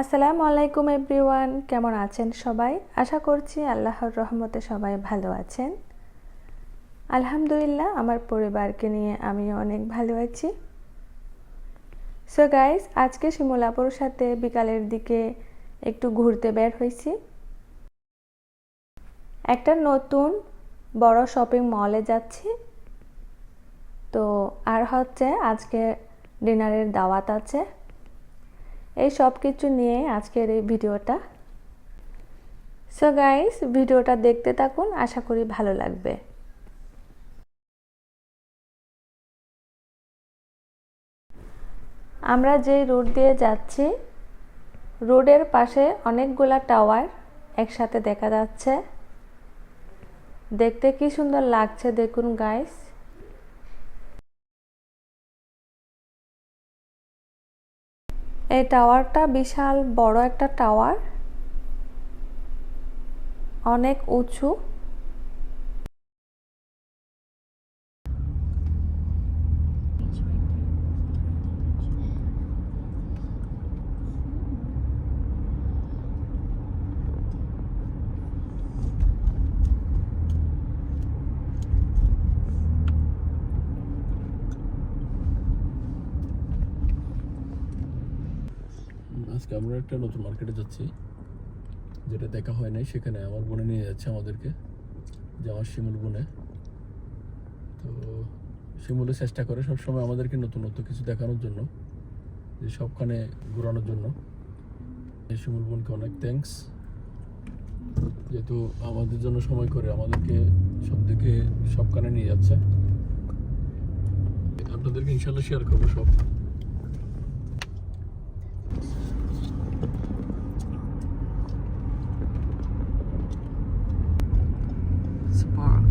আসসালামু আলাইকুম এভরিওয়ান, কেমন আছেন সবাই? আশা করছি আল্লাহর রহমতে সবাই ভালো আছেন। আলহামদুলিল্লাহ, আমার পরিবারকে নিয়ে আমি অনেক ভালো আছি। সো গাইস আজকে শিমলাপুর সাথে বিকালের দিকে একটু ঘুরতে বের হয়েছি। একটা নতুন বড় শপিং মলে যাচ্ছি। তো আর হচ্ছে আজকে ডিনারের দাওয়াত আছে। এই সব কিছু নিয়ে আজকের এই ভিডিওটা। সো গাইস ভিডিওটা দেখতে থাকুন, আশা করি ভালো লাগবে। আমরা যে রোড দিয়ে যাচ্ছি, রোডের পাশে অনেকগুলা টাওয়ার একসাথে দেখা যাচ্ছে। দেখতে কি সুন্দর লাগছে, দেখুন গাইস এই টাওয়ারটা বিশাল বড় একটা টাওয়ার। অনেক উঁচু। আজকে আমরা একটা নতুন মার্কেটে যাচ্ছি, যেটা দেখা হয় নাই, সেখানে আমার বোনে নিয়ে যাচ্ছে আমাদেরকে, যে আমার শিমুল বোনে। তো শিমুলে চেষ্টা করে সবসময় আমাদেরকে নতুন নতুন কিছু দেখানোর জন্য, যে সবখানে ঘোরানোর জন্য। শিমুল বোনকে অনেক থ্যাঙ্কস যেহেতু আমাদের জন্য সময় করে আমাদেরকে সব দিকে সবখানে নিয়ে যাচ্ছে। আপনাদেরকে ইনশাল্লাহ শেয়ার করব সব। Park.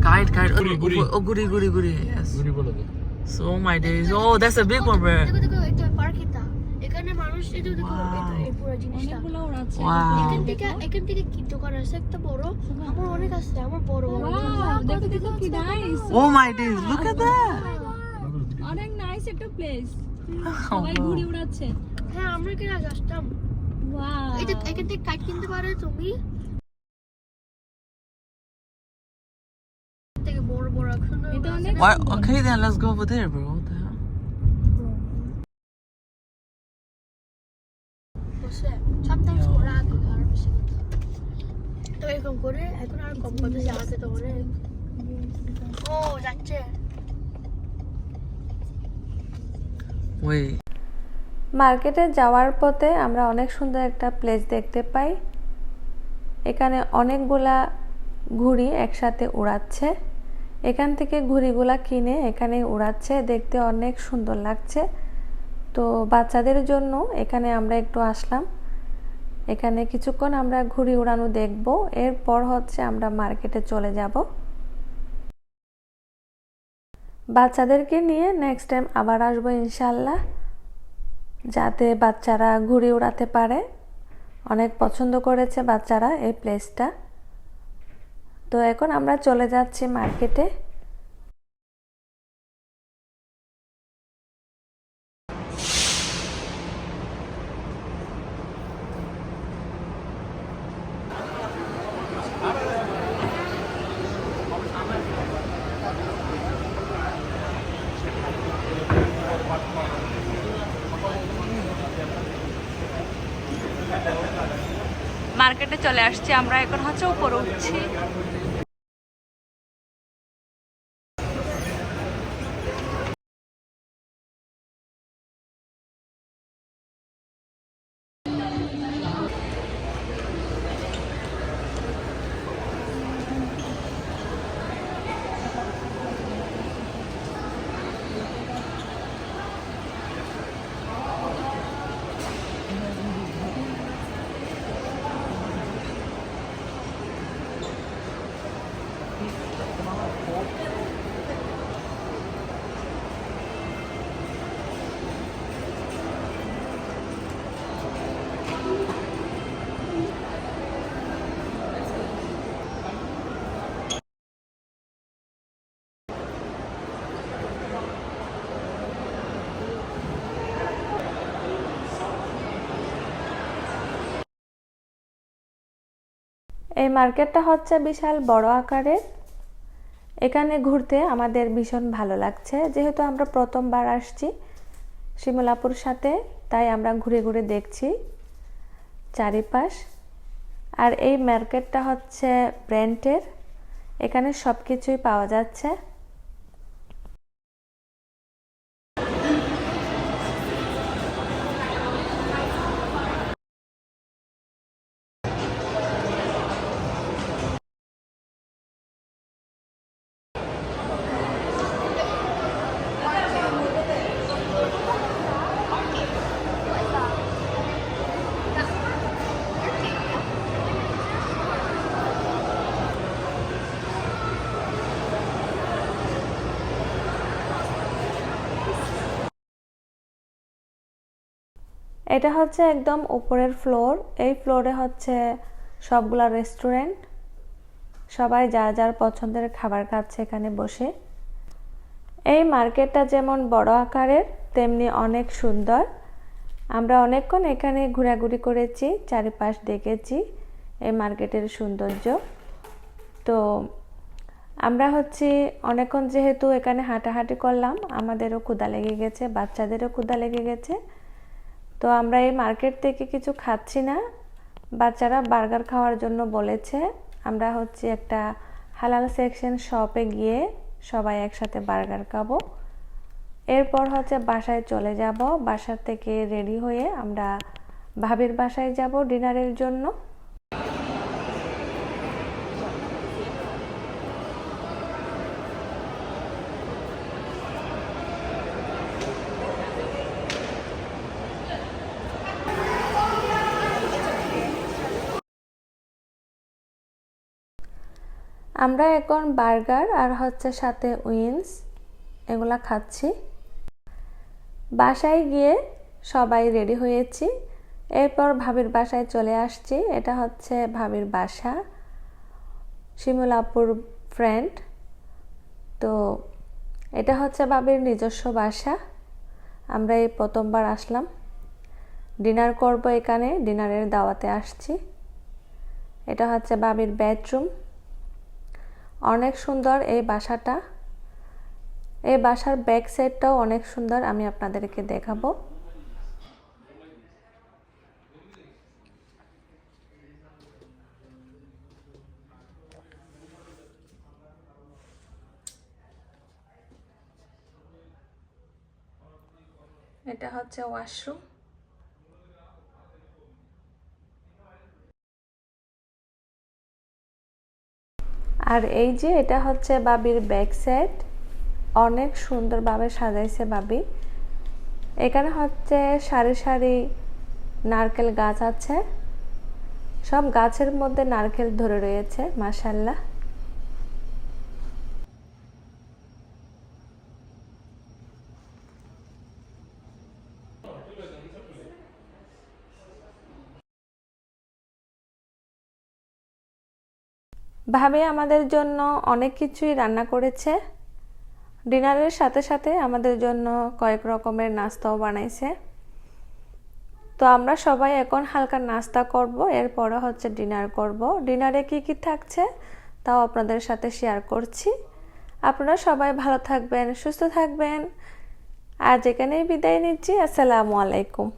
Guide, guide. Oh, goody, goody, goody. Yes. So, my days. Oh, that's a big one, bro. এটা এটা এখানে মানুষ এই দেখো এই পুরো জিনিসটা. এখান থেকে এখান থেকে কি দোকান আছে একটা বড় আমার অনেক আছে আমার বড় বড়। দেখো দেখো কি nice Oh my days. Look at that. অনেক নাইস একটা প্লেস Oh, সবাই ঘুরে উড়াচ্ছে হ্যাঁ আমরা কি আসতাম। ওয়াও এটা এখান থেকে কাট কিনতে পারো তুমি? থেকে বড় বড় সুন্দর এটা অনেক Why? Okay, then let's go over there, bro. ওরা বেশি তো এরকম করে এখন কম তো অনেক। ও যাচ্ছে. মার্কেটে যাওয়ার পথে আমরা অনেক সুন্দর একটা প্লেস দেখতে পাই। এখানে অনেকগুলা ঘুড়ি একসাথে উড়াচ্ছে। এখান থেকে ঘুড়িগুলা কিনে এখানে উড়াচ্ছে দেখতে অনেক সুন্দর লাগছে। তো বাচ্চাদের জন্য এখানে আমরা একটু আসলাম। এখানে কিছুক্ষণ আমরা ঘুড়ি উড়ানো দেখব। এরপর হচ্ছে আমরা মার্কেটে চলে যাব। বাচ্চাদেরকে নিয়ে নেক্সট টাইম আবার আসব ইনশাল্লাহ যাতে বাচ্চারা ঘুরে উড়াতে পারে। অনেক পছন্দ করেছে বাচ্চারা এই প্লেসটা তো এখন আমরা চলে যাচ্ছি মার্কেটে। মার্কেটে চলে আসছি আমরা এখন হচ্ছে উপরে উঠছি। এই মার্কেটটা হচ্ছে বিশাল বড় আকারের। এখানে ঘুরতে আমাদের ভীষণ ভালো লাগছে। যেহেতু আমরা প্রথমবার আসছি শিমলাপুর সাথে, তাই আমরা ঘুরে ঘুরে দেখছি চারিপাশ। আর এই মার্কেটটা হচ্ছে ব্র্যান্ডের, এখানে সব কিছুই পাওয়া যাচ্ছে। এটা হচ্ছে একদম উপরের ফ্লোর। এই ফ্লোরে হচ্ছে সবগুলা রেস্টুরেন্ট। সবাই যা যার পছন্দের খাবার খাচ্ছে এখানে বসে। এই মার্কেটটা যেমন বড় আকারের, তেমনি অনেক সুন্দর। আমরা অনেকক্ষণ এখানে ঘোরাঘুরি করেছি, চারিপাশ দেখেছি এই মার্কেটের সৌন্দর্য। তো আমরা হচ্ছে অনেকক্ষণ যেহেতু এখানে হাঁটাহাঁটি করলাম, আমাদেরও ক্ষুদা লেগে গেছে, বাচ্চাদেরও ক্ষুদা লেগে গেছে। তো আমরা এই মার্কেট থেকে কিছু খাচ্ছি না। বাচ্চারা বার্গার খাওয়ার জন্য বলেছে। আমরা হচ্ছে একটা হালাল সেকশন শপে গিয়ে সবাই একসাথে বার্গার খাব। এরপর হচ্ছে বাসায় চলে যাব। বাসা থেকে রেডি হয়ে আমরা ভাবির বাসায় যাব ডিনারের জন্য। আমরা এখন বার্গার আর হচ্ছে সাথে উইন্স এগুলা খাচ্ছি। বাসায় গিয়ে সবাই রেডি হয়েছি। এরপর ভাবির বাসায় চলে আসছি। এটা হচ্ছে ভাবির বাসা, শিমুলাপুর ফ্রেন্ড তো এটা হচ্ছে ভাবির নিজস্ব বাসা। আমরা এই প্রথমবার আসলাম। ডিনার করব এখানে, ডিনারের দাওয়াতে আসছি। এটা হচ্ছে বাবির বেডরুম অনেক সুন্দর এই বাসাটা। এই বাসার ব্যাক সাইডটাও অনেক সুন্দর, আমি আপনাদেরকে দেখাবো। এটা হচ্ছে ওয়াশরুম। আর এই যে এটা হচ্ছে বাবির ব্যাক সাইড অনেক সুন্দরভাবে সাজাইছে বাবি। এখানে হচ্ছে সারি সারি নারকেল গাছ আছে। সব গাছের মধ্যে নারকেল ধরে রয়েছে মাসাল্লাহ ভাবে আমাদের জন্য অনেক কিছুই রান্না করেছে। ডিনারের সাথে সাথে আমাদের জন্য কয়েক রকমের নাস্তাও বানাইছে। তো আমরা সবাই এখন হালকা নাস্তা করব, এরপরে হচ্ছে ডিনার করব। ডিনারে কি কি থাকছে তাও আপনাদের সাথে শেয়ার করছি। আপনারা সবাই ভালো থাকবেন, সুস্থ থাকবেন। আজ এখানেই বিদায় নিচ্ছি। আসসালামু আলাইকুম।